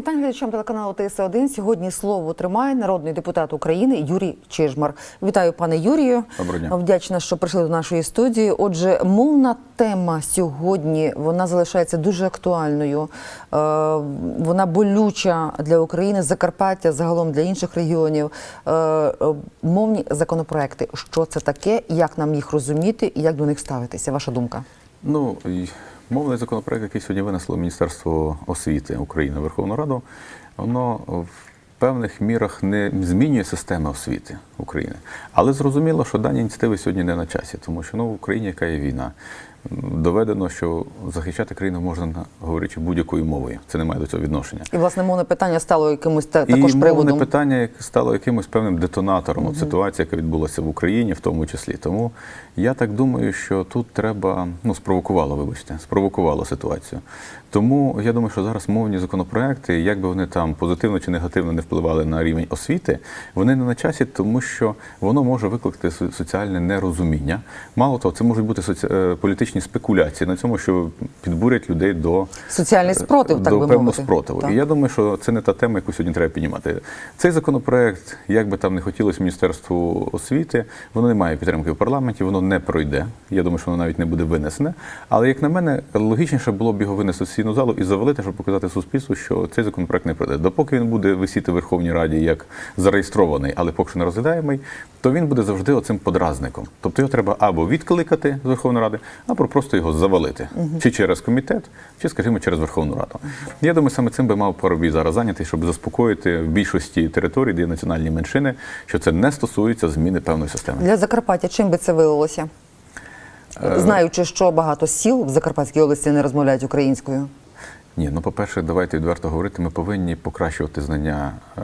Вітаю глядачам телеканалу ТС1. Сьогодні слово тримає народний депутат України Юрій Чижмар. Вітаю, пане Юрію. Доброго дня. Вдячна, що прийшли до нашої студії. Отже, мовна тема сьогодні вона залишається дуже актуальною. Е, Вона болюча для України, Закарпаття, загалом для інших регіонів. Е, е, Мовні законопроекти. Що це таке? Як нам їх розуміти і як до них ставитися? Ваша думка? Ну, мовний законопроект, який сьогодні винесло Міністерство освіти України Верховну Раду, воно в певних мірах не змінює систему освіти України. Але зрозуміло, що дані ініціативи сьогодні не на часі, тому що ну, в Україні яка є війна. Доведено, що захищати країну можна говорячи будь-якою мовою. Це не має до цього відношення. І власне мовне питання стало якимось та- також І також мовне приводом. питання стало якимось певним детонатором от ситуації, яка відбулася в Україні, в тому числі. Тому я так думаю, що тут треба ну спровокувало, вибачте, спровокувало ситуацію. Тому я думаю, що зараз мовні законопроекти, як би вони там позитивно чи негативно не впливали на рівень освіти, вони не на часі, тому що воно може викликати соціальне нерозуміння. Мало того, це можуть бути соці... е, політичні спекуляції на цьому, що підбурять людей до Соціальний спротив, так би певного мовити. спротиву. Так. І я думаю, що це не та тема, яку сьогодні треба піднімати. Цей законопроект, як би там не хотілося Міністерству освіти, воно не має підтримки в парламенті, воно не пройде. Я думаю, що воно навіть не буде винесене. Але як на мене, логічніше було б його винести в сесійну залу і завалити, щоб показати суспільству, що цей законопроект не пройде. Допоки він буде висіти в Верховній Раді як зареєстрований, але поки що не розглядаємий, то він буде завжди оцим подразником. Тобто його треба або відкликати з Верховної Ради, або просто його завалити. Чи через комітет, чи, скажімо, через Верховну Раду. Я думаю, саме цим би мав Парубій зараз зайнятий, щоб заспокоїти в більшості територій, де є національні меншини, що це не стосується зміни певної системи. Для Закарпаття чим би це вилилося? Е, Знаючи, що багато сіл в Закарпатській області не розмовляють українською. Ні, ну по-перше, давайте відверто говорити, ми повинні покращувати знання е,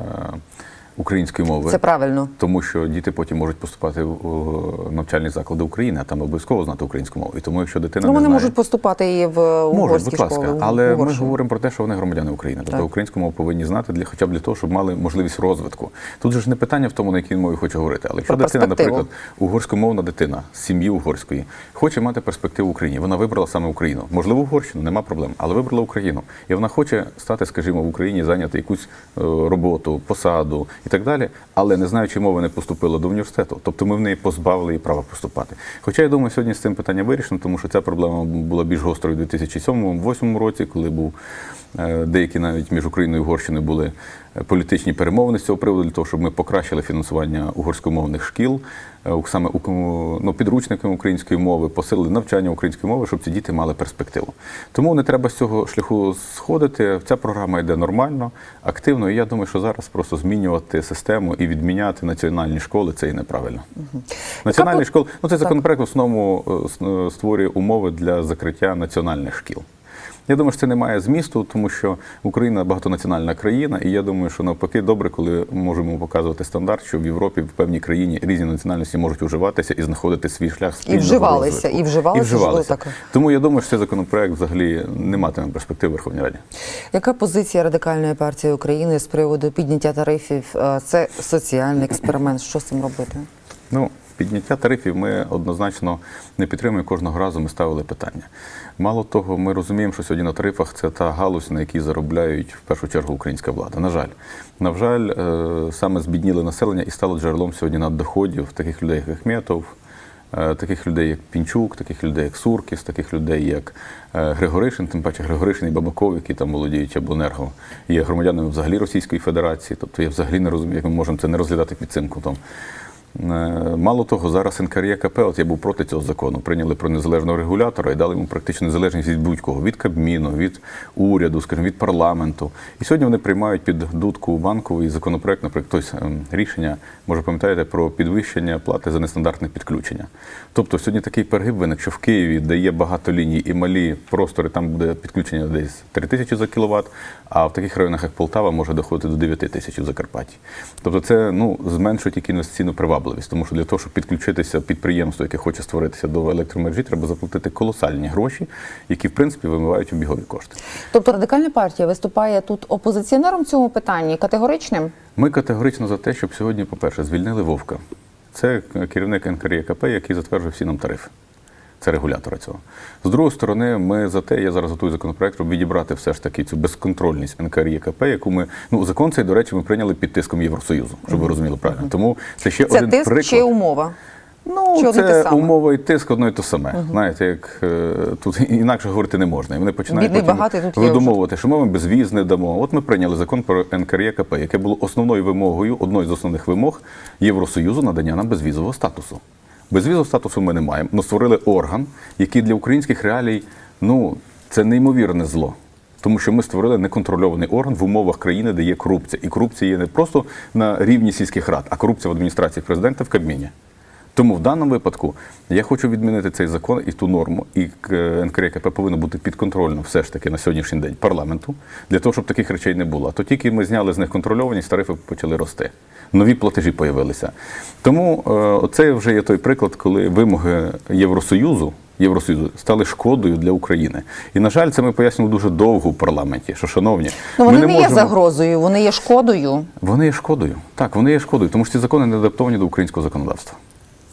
української мови. Це правильно. Тому що діти потім можуть поступати в навчальні заклади України, а там обов'язково знати українську мову. І тому, якщо дитина Ну, не вони знає, можуть поступати і в Можуть, будь ласка, школи. але ми Угорщині. говоримо про те, що вони громадяни України. Тобто Так. українську мову повинні знати для хоча б для того, щоб мали можливість розвитку. Тут же ж не питання в тому, на якій мові хоче говорити. Але якщо Про дитина, наприклад, угорськомовна дитина з сім'ї угорської, хоче мати перспективу в Україні, вона вибрала саме Україну. Можливо, Угорщину, нема проблем, але вибрала Україну. І вона хоче стати, скажімо, в Україні, зайняти якусь е, роботу, посаду і так далі, але не знаючи мови, не поступила до університету. Тобто ми в неї позбавили її права поступати. Хоча я думаю, сьогодні з цим питання вирішено, тому що ця проблема була більш гострою у 2007-2008 році, коли був деякі навіть між Україною і Угорщиною були е, політичні перемовини з цього приводу для того, щоб ми покращили фінансування угорськомовних шкіл, е, саме ну, підручниками української мови, посилили навчання української мови, щоб ці діти мали перспективу. Тому не треба з цього шляху сходити. Ця програма йде нормально, активно. І я думаю, що зараз просто змінювати систему і відміняти національні школи це і неправильно. Національні Яка школи, ну Так. законопроект в основному е, е, створює умови для закриття національних шкіл. Я думаю, що це не має змісту, тому що Україна багатонаціональна країна, і я думаю, що навпаки добре, коли можемо показувати стандарт, що в Європі в певній країні різні національності можуть уживатися і знаходити свій шлях спільного вживалися, розвитку. і вживалися, і вживалися. так. Тому я думаю, що цей законопроект взагалі не матиме перспектив в Верховній Раді. Яка позиція радикальної партії України з приводу підняття тарифів? Е, Це соціальний експеримент. Що з цим робити? Ну, підняття тарифів ми однозначно не підтримуємо. Кожного разу ми ставили питання. Мало того, ми розуміємо, що сьогодні на тарифах це та галузь, на якій заробляють в першу чергу українська влада. На жаль, на жаль, е, саме збідніле населення і стало джерелом сьогодні наддоходів таких людей, як Ахметов, е, таких людей, як Пінчук, таких людей, як Суркіс, таких людей, як е, Григоришин, тим паче Григоришин і Бабаков, які там володіють обленерго, є громадянами взагалі Російської Федерації. Тобто я взагалі не розумію, як ми можемо це не розглядати під цим кутом. Е, Мало того, зараз НКРЄКП, от я був проти цього закону, прийняли про незалежного регулятора і дали йому практично незалежність від будь-кого, від Кабміну, від уряду, скажімо, від парламенту. І сьогодні вони приймають під дудку банковий законопроект, наприклад, тобто, ем, рішення, може пам'ятаєте, про підвищення плати за нестандартне підключення. Тобто сьогодні такий перегиб виник, що в Києві, де є багато ліній і малі простори, там буде підключення десь 3 тисячі за кіловат, а в таких районах, як Полтава, може доходити до 9 тисяч в Закарпатті. Тобто це ну, зменшує тільки інвестиційну привабливість, тому що для того, щоб підключитися підприємство, яке хоче створитися до електромережі, треба заплатити колосальні гроші, які в принципі вимивають обігові кошти. Тобто радикальна партія виступає тут опозиціонером в цьому питанні, категоричним? Ми категорично за те, щоб сьогодні, по-перше, звільнили Вовка. Це керівник НКРЄКП, який затверджує всі нам тарифи. Це регулятора цього. З другої сторони, ми за те, я зараз готую законопроект, щоб відібрати все ж таки цю безконтрольність НКРЄКП, яку ми ну закон цей, до речі, ми прийняли під тиском Євросоюзу, щоб ви розуміли правильно. Тому це ще Це один тиск приклад. чи умова? Ну, Чи це умова і тиск одно і те саме. Знаєте, як е, тут інакше говорити не можна. І вони починають Бідний багатий, видумовувати, що ми вам безвіз не дамо. От ми прийняли закон про НКРЄКП, яке було основною вимогою, одною з основних вимог Євросоюзу надання нам безвізового статусу. Безвізового статусу ми не маємо. але створили орган, який для українських реалій, ну, це неймовірне зло. Тому що ми створили неконтрольований орган в умовах країни, де є корупція. І корупція є не просто на рівні сільських рад, а корупція в адміністрації президента в Кабміні. Тому в даному випадку я хочу відмінити цей закон і ту норму, і НКРКП повинно бути підконтрольно все ж таки на сьогоднішній день парламенту, для того, щоб таких речей не було. То тільки ми зняли з них контрольованість, тарифи почали рости. Нові платежі появилися. Тому е, оце вже є той приклад, коли вимоги Євросоюзу. Євросоюзу стали шкодою для України, і на жаль, це ми пояснювали дуже довго в парламенті. Що шановні, Ну вони ми не, не є загрозою, вони є шкодою. Вони є шкодою. Так, вони є шкодою, тому що ці закони не адаптовані до українського законодавства.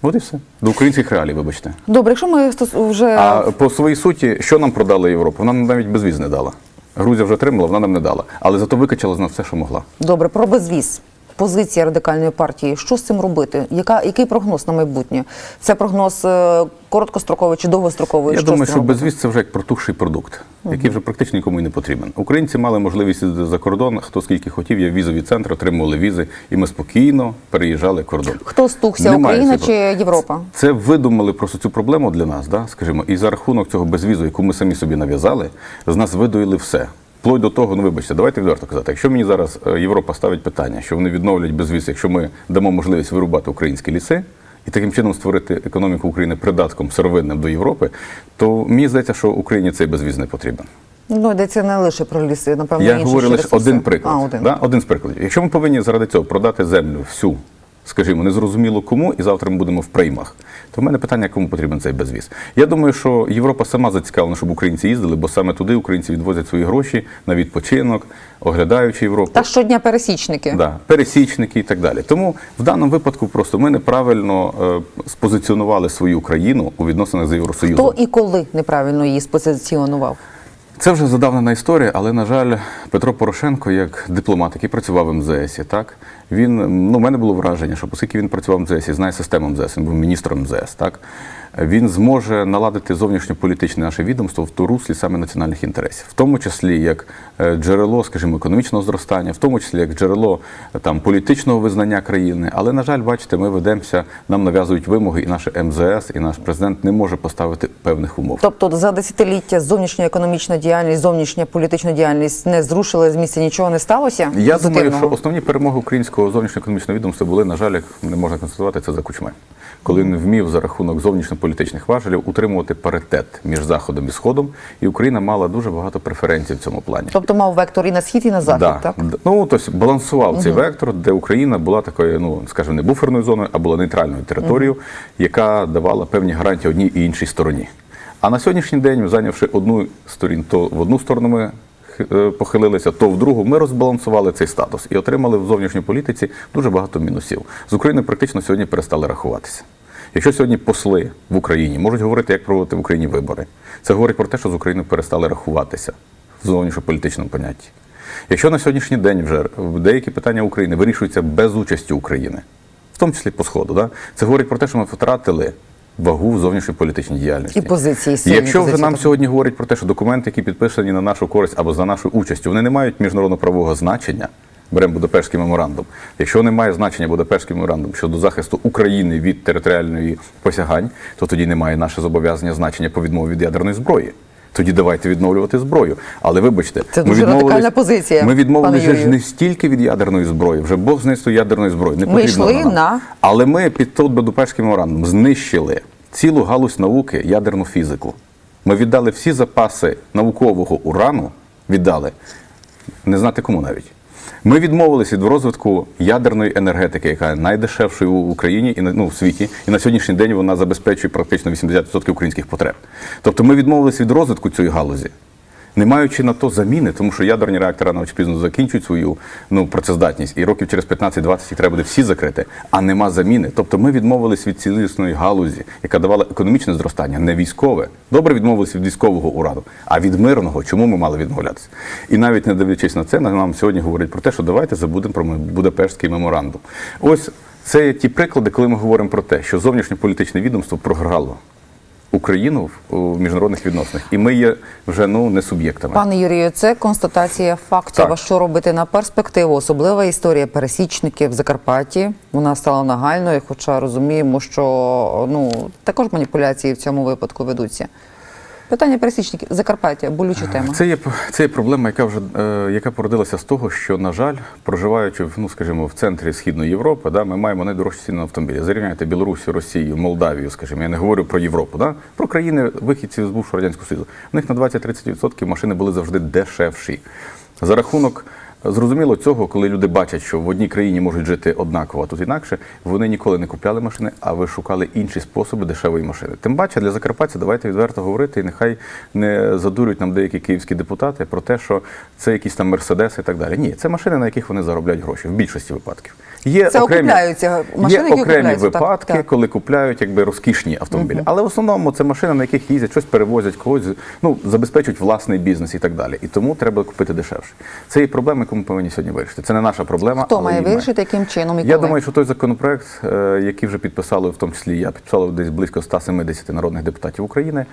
От і все. До українських реалій, вибачте. Добре, якщо ми вже А по своїй суті, що нам продала Європа? Вона нам навіть безвіз не дала. Грузія вже отримала, вона нам не дала. Але зато викачала з нас все, що могла. добре про безвіз. Позиція радикальної партії. Що з цим робити? Яка який прогноз на майбутнє? Це прогноз е, короткостроковий чи довгостроковий? Я що думаю, що безвіз це вже як протухший продукт, який вже практично нікому і не потрібен. Українці мали можливість за кордон, хто скільки хотів, є візові центри, отримували візи, і ми спокійно переїжджали кордон. Хто стухся, Немає Україна цієї чи Європа? Це видумали просто цю проблему для нас, да, скажімо, і за рахунок цього безвізу, яку ми самі собі нав'язали, з нас видоїли все. Вплоть до того, ну вибачте, давайте відверто казати. Якщо мені зараз е, Європа ставить питання, що вони відновлять безвіз, якщо ми дамо можливість вирубати українські ліси і таким чином створити економіку України придатком сировинним до Європи, то мені здається, що Україні цей безвіз не потрібен. Ну йдеться не лише про ліси, напевно, Я інші говорю лише ресурси. один приклад. А, один. Да? один з прикладів. Якщо ми повинні заради цього продати землю всю, скажімо, незрозуміло кому, і завтра ми будемо в приймах, то в мене питання, кому потрібен цей безвіз. Я думаю, що Європа сама зацікавлена, щоб українці їздили, бо саме туди українці відвозять свої гроші на відпочинок, оглядаючи Європу. Та щодня пересічники. Да, пересічники і так далі. Тому в даному випадку просто ми неправильно е, спозиціонували свою країну у відносинах з Євросоюзом. Хто і коли неправильно її спозиціонував? Це вже задавнена історія, але на жаль, Петро Порошенко, як дипломат, який працював в МЗС, так він ну, у мене було враження, що оскільки він працював в МЗС знає систему МЗС, він був міністром МЗС, так він зможе наладити зовнішньополітичне наше відомство в ту руслі саме національних інтересів, в тому числі як е, джерело, скажімо, економічного зростання, в тому числі як джерело е, там політичного визнання країни. Але на жаль, бачите, ми ведемося, нам нав'язують вимоги, і наше МЗС, і наш президент не може поставити певних умов. Тобто за десятиліття зовнішня економічна діяльність, зовнішня політична діяльність не зрушили з місця, нічого не сталося? Я думаю, що основні перемоги українського зовнішньоекономічного відомства були, на жаль, як не можна констатувати, це за кучми. Коли він вмів за рахунок зовнішньополітичних важелів утримувати паритет між Заходом і Сходом, і Україна мала дуже багато преференцій в цьому плані. Тобто мав вектор і на схід, і на захід, Да. так? Ну, тобто балансував цей вектор, де Україна була такою, ну скажімо, не буферною зоною, а була нейтральною територією, яка давала певні гарантії одній і іншій стороні. А на сьогоднішній день, зайнявши одну сторін, то в одну сторону ми е, похилилися, то в другу ми розбалансували цей статус і отримали в зовнішній політиці дуже багато мінусів. З України практично сьогодні перестали рахуватися. Якщо сьогодні посли в Україні можуть говорити, як проводити в Україні вибори, це говорить про те, що з Україною перестали рахуватися в зовнішньополітичному понятті. Якщо на сьогоднішній день вже деякі питання України вирішуються без участі України, в тому числі по сходу, да? це говорить про те, що ми втратили вагу в зовнішньополітичній діяльності. І позиції сильні Якщо вже нам так. сьогодні говорять про те, що документи, які підписані на нашу користь або за нашою участю, вони не мають міжнародно-правового значення. Беремо Будапештський меморандум. Якщо немає значення Будапештський меморандум щодо захисту України від територіальної посягань, то тоді немає наше зобов'язання значення по відмові від ядерної зброї. Тоді давайте відновлювати зброю. Але вибачте, Це дуже радикальна позиція, Ми відмовилися ж не стільки від ядерної зброї, вже Бог знищив ядерної зброї. Не Ми йшли нам. на- Але ми під той Будапештський меморандум знищили цілу галузь науки ядерну фізику. Ми віддали всі запаси наукового урану, віддали не знати кому навіть. Ми відмовилися від розвитку ядерної енергетики, яка найдешевшою в Україні і ну, в світі, і на сьогоднішній день вона забезпечує практично 80% українських потреб. Тобто ми відмовилися від розвитку цієї галузі. Не маючи на то заміни, тому що ядерні реактори чи пізно закінчують свою ну, працездатність, і років через 15-20 їх треба буде всі закрити, а нема заміни. Тобто ми відмовились від цілісної галузі, яка давала економічне зростання, не військове. Добре відмовились від військового урану, а від мирного, чому ми мали відмовлятися? І навіть не дивлячись на це, нам сьогодні говорять про те, що давайте забудемо про Будапештський меморандум. Ось це є ті приклади, коли ми говоримо про те, що зовнішньополітичне відомство програло. Україну в міжнародних відносинах, і ми є вже ну не суб'єктами. Пане Юрію, це констатація фактів. А що робити на перспективу? Особлива історія пересічників в Закарпатті. Вона стала нагальною, хоча розуміємо, що ну також маніпуляції в цьому випадку ведуться. Питання пересічників Закарпаття, болюча тема. Це є це є проблема, яка вже е, яка породилася з того, що на жаль, проживаючи в ну скажімо в центрі східної Європи, да, ми маємо найдорожчі ціни на автомобілі. Зарівняйте Білорусі, Росію, Молдавію, скажімо, я не говорю про Європу, да, про країни вихідців з бувшого радянського союзу. В них на 20-30% машини були завжди дешевші. За рахунок Зрозуміло цього, коли люди бачать, що в одній країні можуть жити однаково, а тут інакше, вони ніколи не купляли машини, а ви шукали інші способи дешевої машини. Тим паче для закарпаття давайте відверто говорити, і нехай не задурюють нам деякі київські депутати про те, що це якісь там мерседеси і так далі. Ні, це машини, на яких вони заробляють гроші в більшості випадків. Є Це окремі, окупляються машини, є які окремі випадки, так. коли купляють якби розкішні автомобілі. Але в основному це машини, на яких їздять, щось перевозять, когось ну забезпечують власний бізнес і так далі. І тому треба купити дешевше. Це є проблема, яку ми повинні сьогодні вирішити. Це не наша проблема. Хто але має вирішити, яким чином і Я коли? думаю, що той законопроект, е, який вже підписали, в тому числі я підписали десь близько 170 народних депутатів України,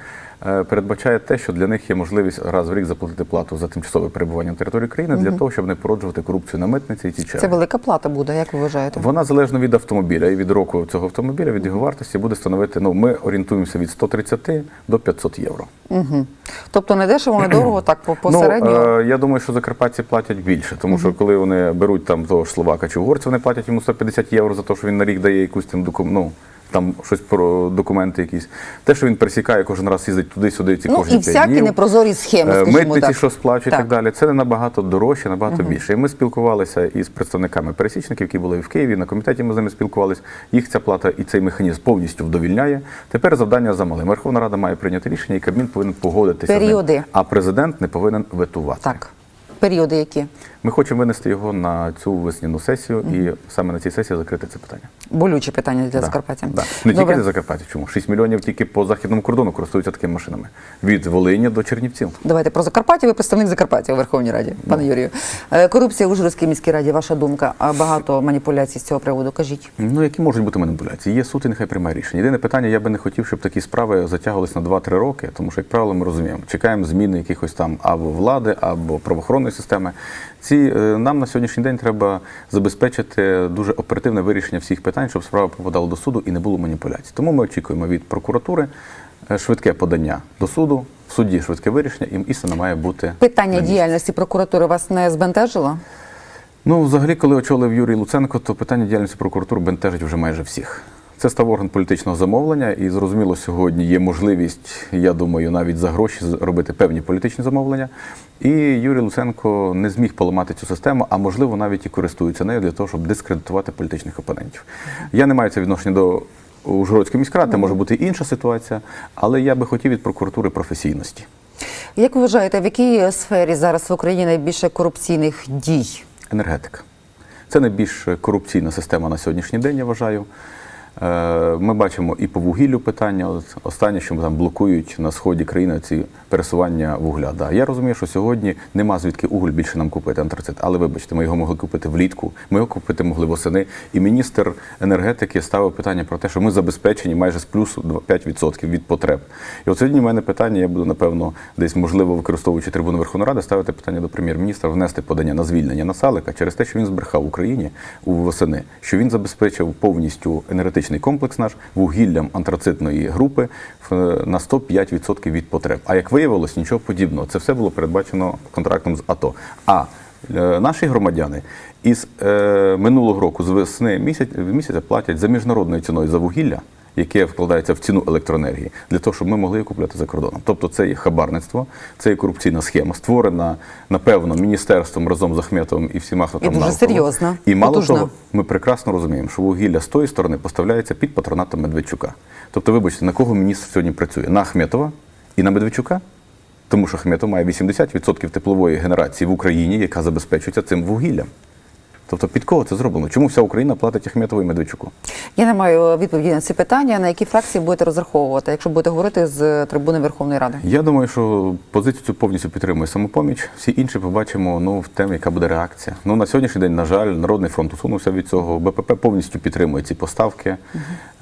е, передбачає те, що для них є можливість раз в рік заплатити плату за тимчасове перебування на території країни для того, щоб не породжувати корупцію на митниці і черги. Це велика плата буде, як ви вважаєте? Вона залежно від автомобіля і від року цього автомобіля, від його вартості буде становити. Ну, ми орієнтуємося від 130 до 500 євро. Угу. Тобто не дешево, не дорого, так по посередньо. Ну, е, я думаю, що закарпатці платять більше, тому що коли вони беруть там того ж словака чи угорця, вони платять йому 150 євро за те, що він на рік дає якусь там докум... ну, там щось про документи якісь. Те, що він пересікає кожен раз, їздить туди-сюди, ці Ну кожні і п'ять всякі днів. непрозорі схеми, Е, скажімо Митниці, так. що сплачують і так Так. далі, це набагато дорожче, набагато більше. І ми спілкувалися із представниками пересічників, які були в Києві. На комітеті ми з ними спілкувалися. Їх ця плата і цей механізм повністю вдовільняє. Тепер завдання замале. Верховна Рада має прийняти рішення, і Кабмін повинен погодитися. з ним. А президент не повинен ветувати. Так. Періоди які? Ми хочемо винести його на цю весняну сесію і саме на цій сесії закрити це питання. Болюче питання для Да, Закарпаття. Да. Не Добре. тільки для Закарпаття. Чому? 6 мільйонів тільки по західному кордону користуються такими машинами. Від Волині до Чернівців. Давайте про Закарпаття. Ви представник Закарпаття у Верховній Раді, пане Юрію. Е, Корупція в Ужгородській міській раді. Ваша думка? А багато маніпуляцій з цього приводу. Кажіть. Ну, які можуть бути маніпуляції? Є суд і нехай приймає рішення. Єдине питання, я би не хотів, щоб такі справи затягувалися на 2-3 роки, тому що, як правило, ми розуміємо, чекаємо зміни якихось там або влади, або правоохоронної системи. Ці е, нам на сьогоднішній день треба забезпечити дуже оперативне вирішення всіх питань, щоб справа попадала до суду і не було маніпуляцій. Тому ми очікуємо від прокуратури е, швидке подання до суду, в суді швидке вирішення, і істина має бути Питання діяльності прокуратури вас не збентежило? Ну, взагалі, коли очолив Юрій Луценко, то питання діяльності прокуратури бентежить вже майже всіх. Це став орган політичного замовлення, і зрозуміло, сьогодні є можливість, я думаю, навіть за гроші робити певні політичні замовлення. І Юрій Луценко не зміг поламати цю систему, а можливо навіть і користується нею для того, щоб дискредитувати політичних опонентів. Я не маю це відношення до Ужгородської міськради, може бути інша ситуація, але я би хотів від прокуратури професійності. Як ви вважаєте, в якій сфері зараз в Україні найбільше корупційних дій? Енергетика. Це найбільш корупційна система на сьогоднішній день, я вважаю. Е, Ми бачимо і по вугіллю питання. Останнє, що там блокують на сході країни ці пересування вугля. Да. Я розумію, що сьогодні нема звідки уголь більше нам купити антрацит. Але вибачте, ми його могли купити влітку, ми його купити могли восени. І міністр енергетики ставив питання про те, що ми забезпечені майже з плюсу 5% від потреб. І от сьогодні в мене питання, я буду напевно десь можливо використовуючи трибуну Верховної Ради, ставити питання до прем'єр-міністра внести подання на звільнення Насалика через те, що він збрехав Україні у восени, що він забезпечив повністю енергетичний комплекс наш вугіллям антрацитної групи в- на 105% від потреб. А як виявилось, нічого подібного. Це все було передбачено контрактом з АТО. А е, наші громадяни із е, минулого року з весни місяць, місяця платять за міжнародною ціною за вугілля. Яке вкладається в ціну електроенергії для того, щоб ми могли її купляти за кордоном. Тобто це є хабарництво, це є корупційна схема, створена напевно міністерством разом з Ахметовим і всіма, хто І там дуже серйозно, І мало потужно. того, ми прекрасно розуміємо, що вугілля з тої сторони поставляється під патронатом Медведчука. Тобто, вибачте, на кого міністр сьогодні працює? На Ахметова і на Медведчука? Тому що Хметов має 80% теплової генерації в Україні, яка забезпечується цим вугіллям. Тобто під кого це зроблено? Чому вся Україна платить Ахметову і Медведчуку? Я не маю відповіді на ці питання. На які фракції будете розраховувати, якщо будете говорити з трибуни Верховної Ради? Я думаю, що позицію цю повністю підтримує самопоміч. Всі інші побачимо ну в темі, яка буде реакція. Ну на сьогоднішній день, на жаль, народний фронт усунувся від цього. БПП повністю підтримує ці поставки,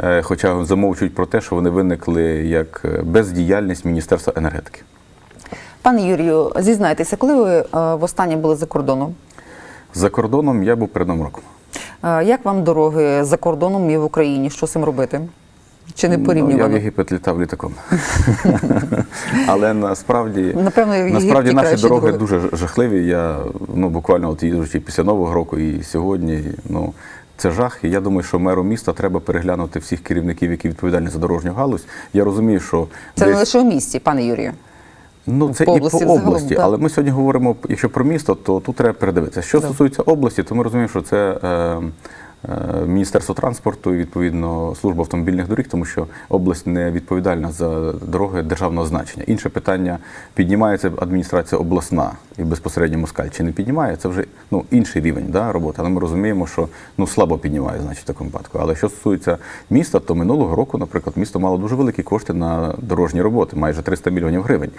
Е, хоча замовчують про те, що вони виникли як е, бездіяльність Міністерства енергетики. Пане Юрію, зізнайтеся, коли ви е, востаннє були за кордоном? За кордоном я був перед новим роком. Як вам дороги за кордоном і в Україні? Що з цим робити? Чи не Ну, я в? Єгипет літав літаком. Але насправді, Напевно, насправді наші дороги дороги. дуже жахливі. Я ну, буквально от їжджучи після Нового року і сьогодні. Ну, це жах, і я думаю, що меру міста треба переглянути всіх керівників, які відповідальні за дорожню галузь. Я розумію, що Це не лише у місті, пане Юрію. Ну, це по і по області, загалом, але ми сьогодні говоримо, якщо про місто, то тут треба передивитися. Що стосується області, то ми розуміємо, що це е, Міністерство транспорту і відповідно служба автомобільних доріг, тому що область не відповідальна за дороги державного значення. Інше питання піднімається адміністрація обласна і безпосередньо москаль чи не піднімає, це вже ну інший рівень да, роботи. Але ми розуміємо, що ну слабо піднімає, значить, в такому випадку. Але що стосується міста, то минулого року, наприклад, місто мало дуже великі кошти на дорожні роботи, майже 300 мільйонів гривень.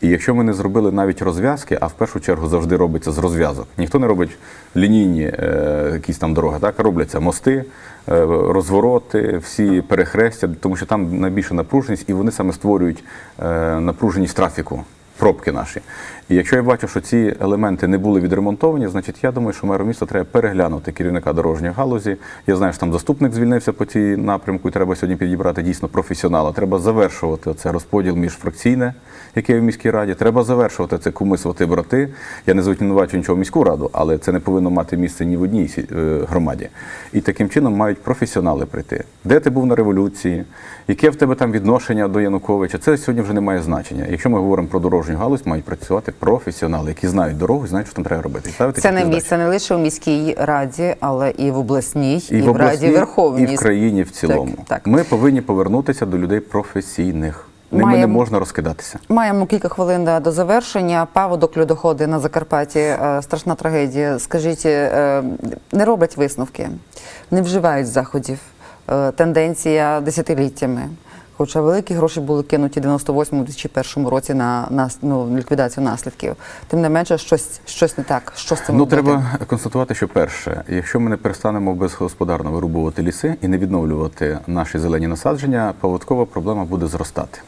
І якщо ми не зробили навіть розв'язки, а в першу чергу завжди робиться з розв'язок. Ніхто не робить лінійні е, якісь там дороги, так а робляться мости, е, розвороти, всі перехрестя, тому що там найбільша напруженість, і вони саме створюють е, напруженість трафіку. Пробки наші. І якщо я бачу, що ці елементи не були відремонтовані, значить я думаю, що меру міста треба переглянути керівника дорожньої галузі. Я знаю, що там заступник звільнився по цій напрямку, і треба сьогодні підібрати дійсно професіонала. Треба завершувати це розподіл міжфракційне, яке є в міській раді. Треба завершувати це куми свати брати. Я не звинувачую нічого в міську раду, але це не повинно мати місце ні в одній е, громаді. І таким чином мають професіонали прийти. Де ти був на революції? Яке в тебе там відношення до Януковича? Це сьогодні вже не має значення. Якщо ми говоримо про дорожню галузь, мають працювати професіонали, які знають дорогу і знають, що там треба робити. Ставити Це не місце не лише у міській раді, але і в обласній, і, і, в в Раді Верховній. і в країні в цілому. Так, так. Ми повинні повернутися до людей професійних. Ними не можна розкидатися. Маємо кілька хвилин да, до завершення. Паводок льодоходи на Закарпатті е, страшна трагедія. Скажіть, е, не роблять висновки, не вживають заходів. Е, Тенденція десятиліттями. Хоча великі гроші були кинуті в 98-2001 році на, на ну, ліквідацію наслідків. Тим не менше, щось, щось не так. Що з цим Ну, робити? треба констатувати, що перше, якщо ми не перестанемо безгосподарно вирубувати ліси і не відновлювати наші зелені насадження, поводкова проблема буде зростати.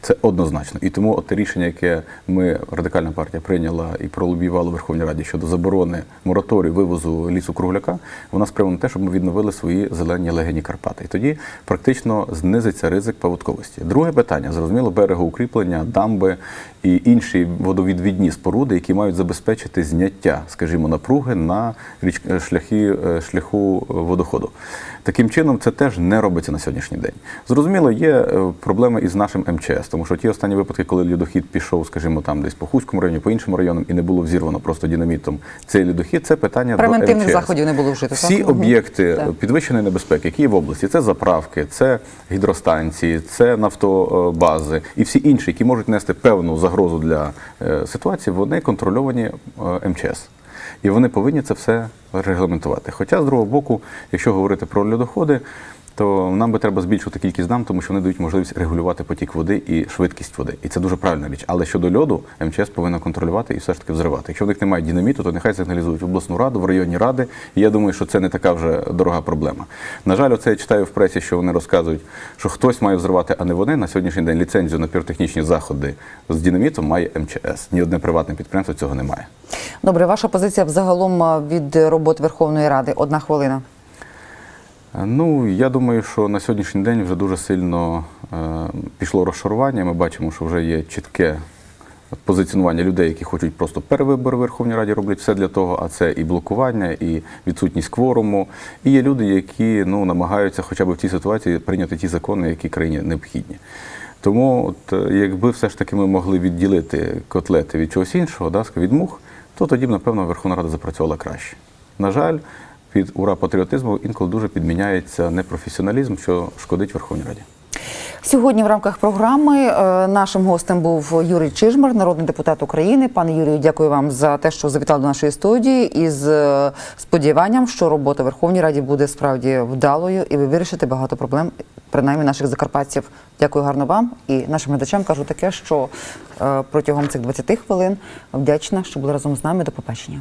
Це однозначно. І тому от рішення, яке ми, радикальна партія, прийняла і пролобіювала в Верховній Раді щодо заборони мораторію вивозу лісу кругляка, вона спрямована на те, щоб ми відновили свої зелені легені Карпати. І тоді практично знизиться ризик паводковості. Друге питання зрозуміло, берегоукріплення, дамби і інші водовідвідні споруди, які мають забезпечити зняття, скажімо, напруги на річ... шляхи е, шляху е, водоходу. Таким чином, це теж не робиться на сьогоднішній день. Зрозуміло, є е, проблеми із нашим МЧС, тому що ті останні випадки, коли льодохід пішов, скажімо, там десь по Хуському районі, по іншим районам, і не було взірвано просто динамітом цей льодохід, це питання Превентивних до МЧС. заходів не було вжито, Всі? Об'єкти підвищеної небезпеки, які є в області, це заправки, це гідростанції, це нафтобази і всі інші, які можуть нести певну загрозу для е, ситуації, вони контрольовані е, МЧС. І вони повинні це все регламентувати. Хоча, з другого боку, якщо говорити про льодоходи, то нам би треба збільшувати кількість дам, тому що вони дають можливість регулювати потік води і швидкість води. І це дуже правильна річ. Але щодо льоду, МЧС повинна контролювати і все ж таки взривати. Якщо в них немає динаміту, то нехай сигналізують в обласну раду, в районні ради. І я думаю, що це не така вже дорога проблема. На жаль, оце я читаю в пресі, що вони розказують, що хтось має взривати, а не вони. На сьогоднішній день ліцензію на піротехнічні заходи з динамітом має МЧС. Ні одне приватне підприємство цього не має. Добре, ваша позиція взагалом від роботи Верховної Ради. Одна хвилина. Ну, я думаю, що на сьогоднішній день вже дуже сильно е, пішло розшарування. Ми бачимо, що вже є чітке позиціонування людей, які хочуть просто перевибори в Верховній Раді, роблять все для того, а це і блокування, і відсутність кворуму. І є люди, які ну, намагаються хоча б в цій ситуації прийняти ті закони, які країні необхідні. Тому, от, е, якби все ж таки ми могли відділити котлети від чогось іншого, да, від мух, то тоді б, напевно, Верховна Рада запрацювала краще. На жаль, під ура патріотизму інколи дуже підміняється непрофесіоналізм, що шкодить Верховній Раді. Сьогодні в рамках програми е, нашим гостем був Юрій Чижмар, народний депутат України. Пане Юрію, дякую вам за те, що завітали до нашої студії, і з е, сподіванням, що робота Верховній Раді буде справді вдалою, і ви вирішите багато проблем, принаймні наших закарпатців. Дякую гарно вам і нашим глядачам кажу таке, що е, протягом цих 20 хвилин вдячна, що були разом з нами. До побачення.